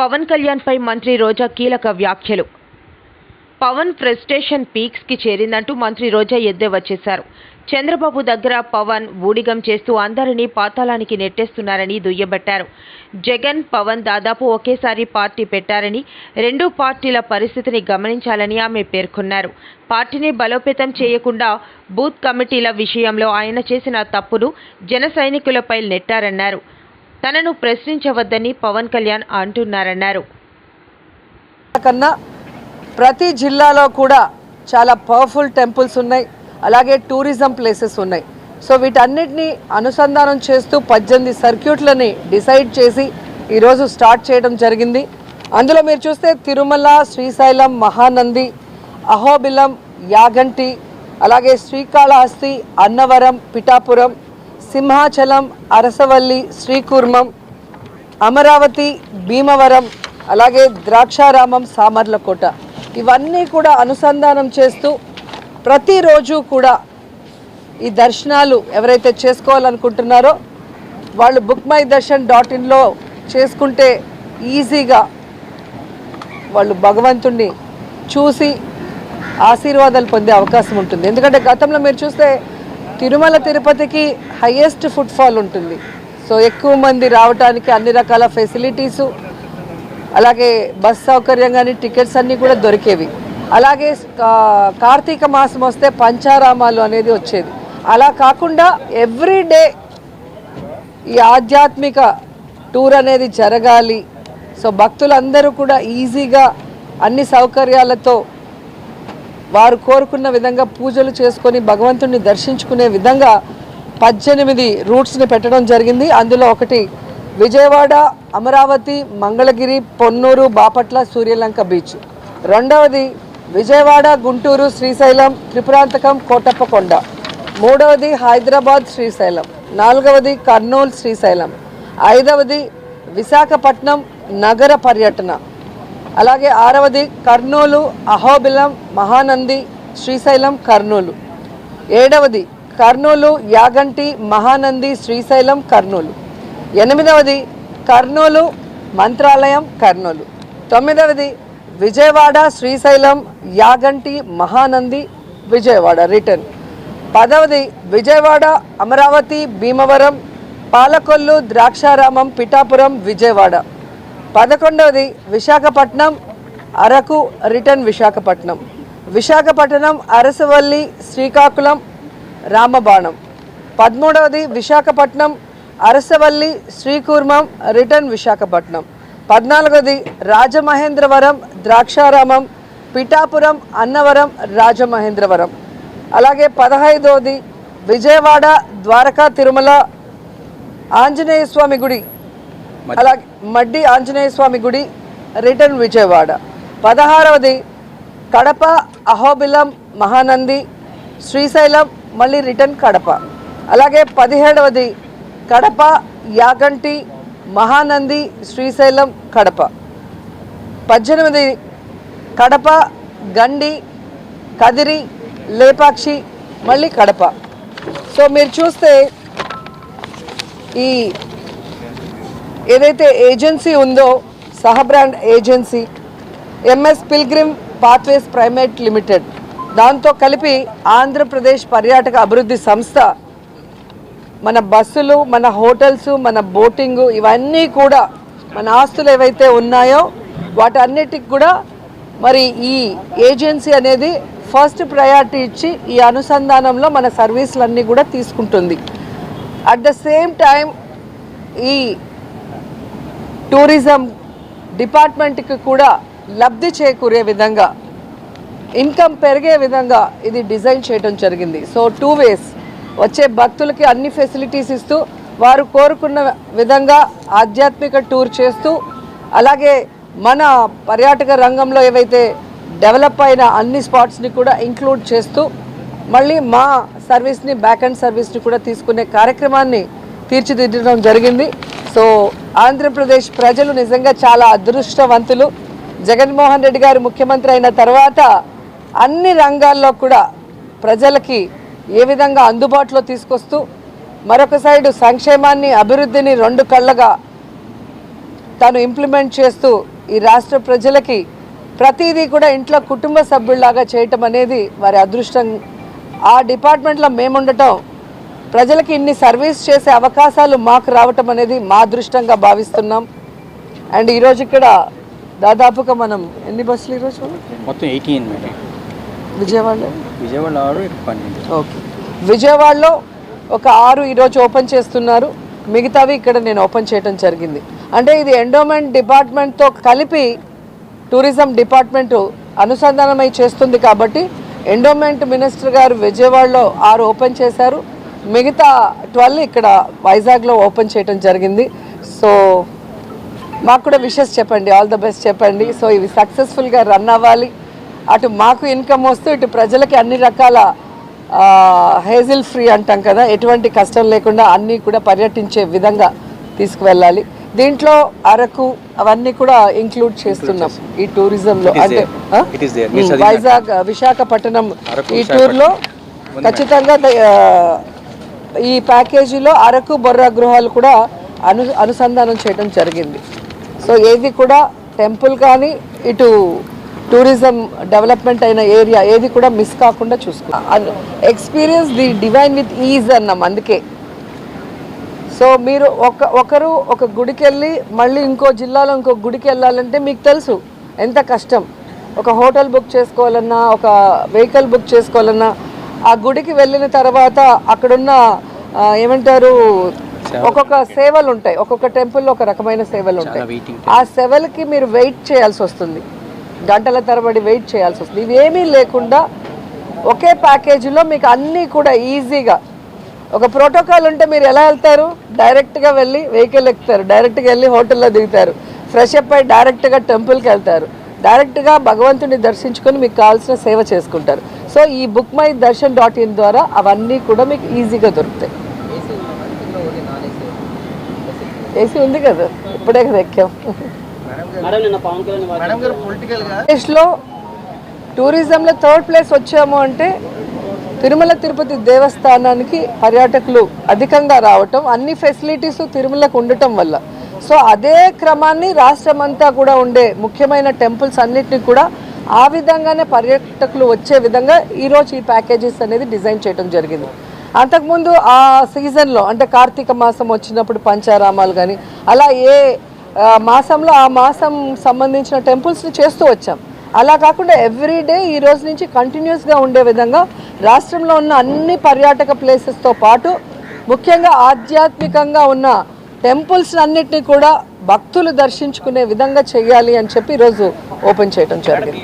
పవన్ కళ్యాణ్ పై మంత్రి రోజా కీలక వ్యాఖ్యలు. పవన్ ఫ్రస్ట్రేషన్ పీక్స్కి చేరిందంటూ మంత్రి రోజా ఎద్దేవా చేశారు చంద్రబాబు దగ్గర పవన్ ఊడిగం చేస్తూ అందరినీ పాతాళానికి నెట్టేస్తున్నారని దుయ్యబట్టారు. జగన్ పవన్ దాదాపు ఒకేసారి పార్టీ పెట్టారని రెండు పార్టీల పరిస్థితిని గమనించాలని ఆమె పేర్కొన్నారు. పార్టీని బలోపేతం చేయకుండా బూత్ కమిటీల విషయంలో ఆయన చేసిన తప్పును జన సైనికులపై నెట్టారన్నారు. తనను ప్రశ్నించవద్దని పవన్ కళ్యాణ్ అంటున్నారన్నారు. కన్నా ప్రతి జిల్లాలో కూడా చాలా పవర్ఫుల్ టెంపుల్స్ ఉన్నాయి. అలాగే టూరిజం ప్లేసెస్ ఉన్నాయి. సో వీటన్నిటిని అనుసంధానం చేస్తూ పద్దెనిమిది సర్క్యూట్లని డిసైడ్ చేసి ఈరోజు స్టార్ట్ చేయడం జరిగింది. అందులో మీరు చూస్తే తిరుమల శ్రీశైలం మహానంది అహోబిలం యాగంటి అలాగే శ్రీకాళహస్తి అన్నవరం పిఠాపురం సింహాచలం అరసవల్లి శ్రీకూర్మం అమరావతి భీమవరం అలాగే ద్రాక్షారామం సామర్లకోట. ఇవన్నీ కూడా అనుసంధానం చేస్తూ ప్రతిరోజు కూడా ఈ దర్శనాలు ఎవరైతే చేసుకోవాలనుకుంటున్నారో వాళ్ళు బుక్ మై దర్శన్ డాట్ ఇన్లో చేసుకుంటే ఈజీగా వాళ్ళు భగవంతుణ్ణి చూసి ఆశీర్వాదాలు పొందే అవకాశం ఉంటుంది. ఎందుకంటే గతంలో మీరు చూస్తే తిరుమల తిరుపతికి హయ్యెస్ట్ ఫుట్ఫాల్ ఉంటుంది. సో ఎక్కువ మంది రావడానికి అన్ని రకాల ఫెసిలిటీసు అలాగే బస్ సౌకర్యం కానీ టికెట్స్ అన్నీ కూడా దొరికేవి. అలాగే కార్తీక మాసం వస్తే పంచారామాలు అనేది వచ్చేది. అలా కాకుండా ఎవ్రీ డే ఈ ఆధ్యాత్మిక టూర్ అనేది జరగాలి. సో భక్తులందరూ కూడా ఈజీగా అన్ని సౌకర్యాలతో వారు కోరుకున్న విధంగా పూజలు చేసుకొని భగవంతుడిని దర్శించుకునే విధంగా పద్దెనిమిది రూట్స్ని పెట్టడం జరిగింది. అందులో ఒకటి విజయవాడ అమరావతి మంగళగిరి పొన్నూరు బాపట్ల సూర్యలంక బీచ్. రెండవది విజయవాడ గుంటూరు శ్రీశైలం త్రిపురాంతకం కోటప్పకొండ. మూడవది హైదరాబాద్ శ్రీశైలం. నాలుగవది కర్నూలు శ్రీశైలం. ఐదవది విశాఖపట్నం నగర పర్యటన. అలాగే ఆరవది కర్నూలు అహోబిలం మహానంది శ్రీశైలం కర్నూలు. ఏడవది కర్నూలు యాగంటి మహానంది శ్రీశైలం కర్నూలు. ఎనిమిదవది కర్నూలు మంత్రాలయం కర్నూలు. తొమ్మిదవది విజయవాడ శ్రీశైలం యాగంటి మహానంది విజయవాడ రిటర్న్. పదవది విజయవాడ అమరావతి భీమవరం పాలకొల్లు ద్రాక్షారామం పిఠాపురం విజయవాడ. పదకొండవది విశాఖపట్నం అరకు రిటర్న్ విశాఖపట్నం. విశాఖపట్నం అరసవల్లి శ్రీకాకుళం రామబాణం. పదమూడవది విశాఖపట్నం అరసవల్లి శ్రీకూర్మం రిటర్న్ విశాఖపట్నం. పద్నాలుగోది రాజమహేంద్రవరం ద్రాక్షారామం పిఠాపురం అన్నవరం రాజమహేంద్రవరం. అలాగే పదహైదవది విజయవాడ ద్వారకా తిరుమల ఆంజనేయ స్వామి గుడి అలాగే మడ్డి ఆంజనేయ స్వామి గుడి రిటర్న్ విజయవాడ. పదహారవది కడప అహోబిలం మహానంది శ్రీశైలం మళ్ళీ రిటర్న్ కడప. అలాగే పదిహేడవది కడప యాగంటి మహానంది శ్రీశైలం కడప. పద్దెనిమిది కడప గండి కదిరి లేపాక్షి మళ్ళీ కడప. సో మీరు చూస్తే ఈ ఏదైతే ఏజెన్సీ ఉందో సహబ్రాండ్ agency MS pilgrim pathways private limited దాంతో కలిపి ఆంధ్రప్రదేశ్ పర్యాటక అభివృద్ధి సంస్థ మన బస్సులు మన హోటల్స్ మన బోటింగు ఇవన్నీ కూడా మన ఆస్తులు ఏవైతే ఉన్నాయో వాటన్నిటికి కూడా మరి ఈ ఏజెన్సీ అనేది ఫస్ట్ ప్రయారిటీ ఇచ్చి ఈ అనుసంధానంలో మన సర్వీసులన్నీ కూడా తీసుకుంటుంది. అట్ ద సేమ్ టైం ఈ టూరిజం డిపార్ట్మెంట్కి కూడా లబ్ధి చేకూరే విధంగా ఇన్కమ్ పెరిగే విధంగా ఇది డిజైన్ చేయడం జరిగింది. సో టూ వేస్ వచ్చే భక్తులకి అన్ని ఫెసిలిటీస్ ఇస్తూ వారు కోరుకున్న విధంగా ఆధ్యాత్మిక టూర్ చేస్తూ అలాగే మన పర్యాటక రంగంలో ఏవైతే డెవలప్ అయిన అన్ని స్పాట్స్ని కూడా ఇంక్లూడ్ చేస్తూ మళ్ళీ మా సర్వీస్ని బ్యాక్ అండ్ సర్వీస్ని కూడా తీసుకునే కార్యక్రమాన్ని తీర్చిదిద్దడం జరిగింది. సో ఆంధ్రప్రదేశ్ ప్రజలు నిజంగా చాలా అదృష్టవంతులు. జగన్మోహన్ రెడ్డి గారు ముఖ్యమంత్రి అయిన తర్వాత అన్ని రంగాల్లో కూడా ప్రజలకి ఏ విధంగా అందుబాటులో తీసుకొస్తూ మరొక సైడు సంక్షేమాన్ని అభివృద్ధిని రెండు కళ్ళగా తను ఇంప్లిమెంట్ చేస్తూ ఈ రాష్ట్ర ప్రజలకి ప్రతిదీ కూడా ఇంట్లో కుటుంబ సభ్యుల్లాగా చేయటం అనేది వారి అదృష్టం. ఆ డిపార్ట్మెంట్లో మేముండటం ప్రజలకి ఇన్ని సర్వీస్ చేసే అవకాశాలు మాకు రావటం అనేది మా అదృష్టంగా భావిస్తున్నాం. అండ్ ఈరోజు ఇక్కడ దాదాపుగా మనం ఎన్ని బస్సులు ఈరోజు? మొత్తం ఎయిటీన్ విజయవాడలో? విజయవాడ ఓకే. విజయవాడలో ఒక ఆరు ఈరోజు ఓపెన్ చేస్తున్నారు. మిగతావి ఇక్కడ నేను ఓపెన్ చేయడం జరిగింది. అంటే ఇది ఎండోమెంట్ డిపార్ట్మెంట్తో కలిపి టూరిజం డిపార్ట్మెంట్ అనుసంధానమై చేస్తుంది కాబట్టి ఎండోమెంట్ మినిస్టర్ గారు విజయవాడలో ఆరు ఓపెన్ చేశారు. మిగతా ట్వెల్వ్ ఇక్కడ వైజాగ్లో ఓపెన్ చేయడం జరిగింది. సో మాకు కూడా విషెస్ చెప్పండి ఆల్ ద బెస్ట్ చెప్పండి. సో ఇవి సక్సెస్ఫుల్గా రన్ అవ్వాలి. అటు మాకు ఇన్కమ్ వస్తూ ఇటు ప్రజలకి అన్ని రకాల హేజిల్ ఫ్రీ అంటాం కదా ఎటువంటి కష్టం లేకుండా అన్నీ కూడా పర్యటించే విధంగా తీసుకువెళ్ళాలి. దీంట్లో అరకు అవన్నీ కూడా ఇంక్లూడ్ చేస్తున్నాం ఈ టూరిజంలో. అంటే. వైజాగ్ విశాఖపట్నం ఈ టూర్లో ఖచ్చితంగా ఈ ప్యాకేజీలో అరకు బొర్రా గృహాలు కూడా అను అనుసంధానం చేయడం జరిగింది. సో ఏది కూడా టెంపుల్ కానీ ఇటు టూరిజం డెవలప్మెంట్ అయిన ఏరియా ఏది కూడా మిస్ కాకుండా చూసుకున్నాం experience the divine with ease అన్నాం అందుకే. సో మీరు ఒక ఒకరు ఒక గుడికి వెళ్ళి మళ్ళీ ఇంకో జిల్లాలో ఇంకో గుడికి వెళ్ళాలంటే మీకు తెలుసు ఎంత కష్టం. ఒక హోటల్ బుక్ చేసుకోవాలన్నా ఒక వెహికల్ బుక్ చేసుకోవాలన్నా ఆ గుడికి వెళ్ళిన తర్వాత అక్కడున్న ఏమంటారు ఒక్కొక్క సేవలు ఉంటాయి ఒక్కొక్క టెంపుల్లో ఒక రకమైన సేవలు ఉంటాయి ఆ సేవలకి మీరు వెయిట్ చేయాల్సి వస్తుంది. గంటల తరబడి వెయిట్ చేయాల్సి వస్తుంది. ఇవేమీ లేకుండా ఒకే ప్యాకేజీలో మీకు అన్నీ కూడా ఈజీగా ఒక ప్రోటోకాల్ ఉంటే మీరు ఎలా వెళ్తారు? డైరెక్ట్గా వెళ్ళి వెహికల్ ఎక్కుతారు. డైరెక్ట్గా వెళ్ళి హోటల్లో దిగుతారు. ఫ్రెష్ అప్ అయి డైరెక్ట్గా టెంపుల్కి వెళ్తారు. డైరెక్ట్గా భగవంతుని దర్శించుకొని మీకు కావాల్సిన సేవ చేసుకుంటారు. సో ఈ book my darshan dot in ద్వారా అవన్నీ కూడా మీకు ఈజీగా దొరుకుతాయి. ఏసీ ఉంది కదా? ఇప్పుడే కదా ఎక్కాం. దేశంలో టూరిజంలో థర్డ్ ప్లేస్ వచ్చాము అంటే తిరుమల తిరుపతి దేవస్థానానికి పర్యాటకులు అధికంగా రావటం అన్ని ఫెసిలిటీస్ తిరుమలకు ఉండటం వల్ల. సో అదే క్రమాన్ని రాష్ట్రం అంతా కూడా ఉండే ముఖ్యమైన టెంపుల్స్ అన్నిటిని కూడా ఆ విధంగానే పర్యాటకులు వచ్చే విధంగా ఈరోజు ఈ ప్యాకేజెస్ అనేది డిజైన్ చేయడం జరిగింది. అంతకుముందు ఆ సీజన్లో అంటే కార్తీక మాసం వచ్చినప్పుడు పంచారామాలు కానీ అలా ఏ మాసంలో ఆ మాసం సంబంధించిన టెంపుల్స్ని చేస్తూ వచ్చాం. అలా కాకుండా ఎవ్రీడే ఈ రోజు నుంచి కంటిన్యూస్గా ఉండే విధంగా రాష్ట్రంలో ఉన్న అన్ని పర్యాటక ప్లేసెస్తో పాటు ముఖ్యంగా ఆధ్యాత్మికంగా ఉన్న టెంపుల్స్ అన్నిటిని కూడా భక్తులు దర్శించుకునే విధంగా చేయాలి అని చెప్పి ఈరోజు ఓపెన్ చేయడం జరిగింది.